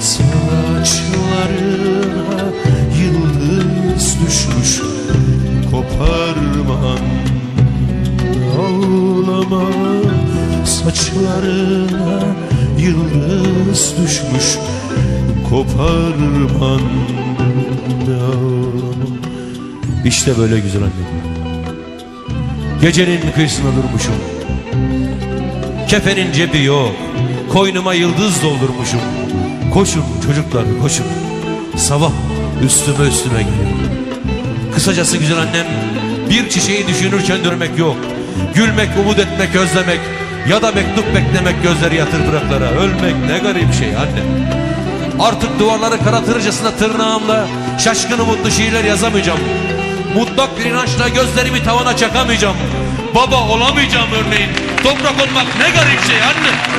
Saçlarına yıldız düşmüş Koparman. Ağlama Saçlarına yıldız düşmüş Koparman. Ağlama. İşte böyle güzel annem. Gecenin kıyısında durmuşum. Kefenin cebi yok. Koynuma yıldız doldurmuşum Koşun çocuklar koşun. Sabah üstüme üstüme geliyor Kısacası güzel annem Bir çiçeği düşünürken durmak yok. Gülmek, umut etmek, özlemek Ya da mektup beklemek gözleri yatırdıraklara Ölmek ne garip şey anne. Artık duvarları karatırcasına tırnağımla Şaşkın umutlu şiirler yazamayacağım. Mutlak bir inançla gözlerimi tavana çakamayacağım. Baba olamayacağım örneğin. Toprak olmak ne garip şey anne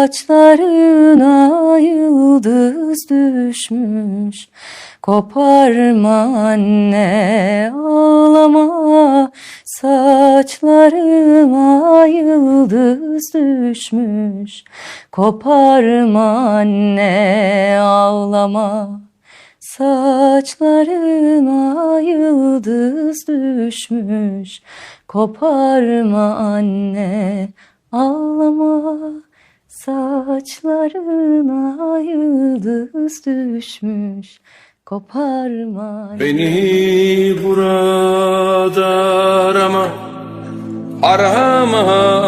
Saçlarına yıldız düşmüş. Koparma anne ağlama. Saçlarıma yıldız düşmüş. Koparma anne ağlama. Saçlarıma yıldız düşmüş. Koparma anne ağlama Saçlarına yıldız düşmüş Koparma Beni burada arama. Araman